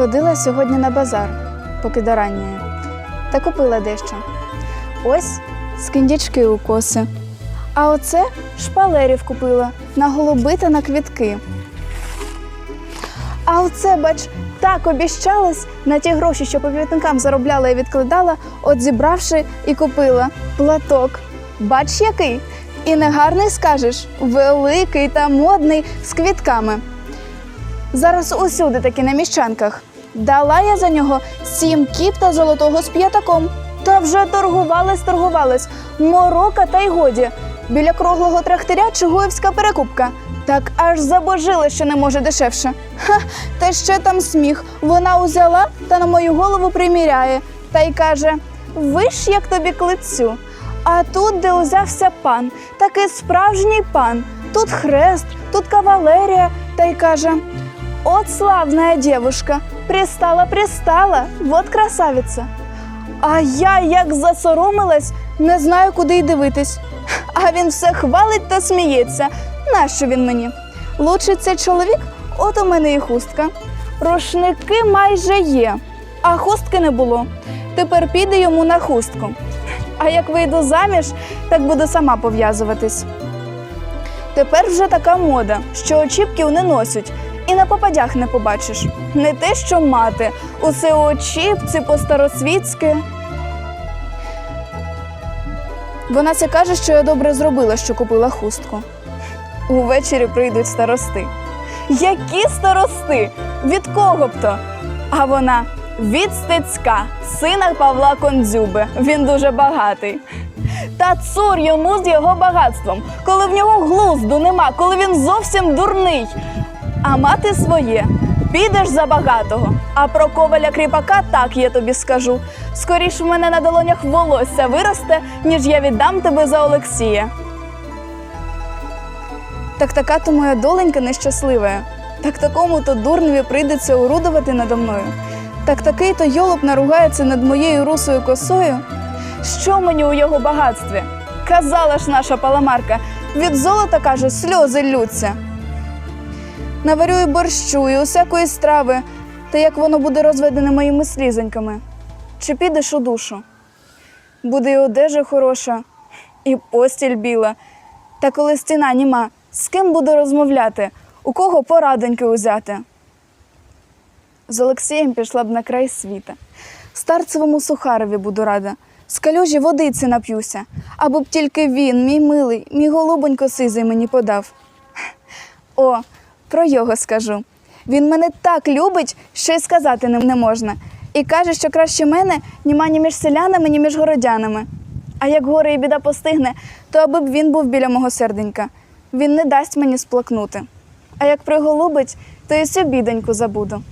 Ходила сьогодні на базар, поки до ранньої, та купила дещо. Ось скіндячки у коси. А оце шпалерів купила на голуби та на квітки. А оце, бач, так обіщалась на ті гроші, що по квітникам заробляла і відкладала, от зібравши і купила платок. Бач, який? І не гарний скажеш, великий та модний з квітками. Зараз усюди такі на міщанках. Дала я за нього сім кіп та золотого з п'ятаком. Та вже торгувались, торгувались. Морока та й годі. Біля круглого трактиря Чугуївська перекупка. Так аж забожила, що не може дешевше. Ха, та ще там сміх. Вона узяла та на мою голову приміряє та й каже: Виш, як тобі клицю. А тут, де узявся пан, такий справжній пан. Тут хрест, тут кавалерія, та й каже: От славная девушка, пристала, пристала, вот красавиця. А я як засоромилась, не знаю, куди й дивитись. А він все хвалить та сміється. Нащо він мені? Лучше цей чоловік, от у мене і хустка. Рушники майже є, а хустки не було. Тепер піде йому на хустку. А як вийду заміж, так буду сама пов'язуватись. Тепер вже така мода, що очіпків не носять, і на попадях не побачиш. Не те, що мати, усе очіпці по-старосвітськи. Вона це каже, що я добре зробила, що купила хустку. Увечері прийдуть старости. Які старости? Від кого б то? А вона від Стецька, сина Павла Кондзюби. Він дуже багатий. Та цур йому з його багатством, коли в нього глузду нема, коли він зовсім дурний. А мати своє. Підеш за багатого. А про коваля кріпака так я тобі скажу. Скоріш в мене на долонях волосся виросте, ніж я віддам тебе за Олексія. Так така то моя доленька нещаслива. Так такому то дурневі прийдеться урудувати надо мною. Так такий то йолоп наругається над моєю русою косою. Що мені у його багатстві? Казала ж наша паламарка, від золота каже, сльози ллються. Наварю і борщу, і усякої страви, та як воно буде розведене моїми слізоньками. Чи підеш у душу? Буде і одежа хороша, і постіль біла. Та коли стіна німа, з ким буду розмовляти, у кого порадоньки узяти? З Олексієм пішла б на край світа. Старцевому сухарові буду рада. З калюжі водиці нап'юся, аби б тільки він, мій милий, мій голубонько сизий мені подав. О, про його скажу. Він мене так любить, що й сказати не, можна. І каже, що краще мене німа ні між селянами, ні між городянами. А як горе і біда постигне, то аби б він був біля мого серденька. Він не дасть мені сплакнути. А як приголубить, то і всю бідоньку забуду.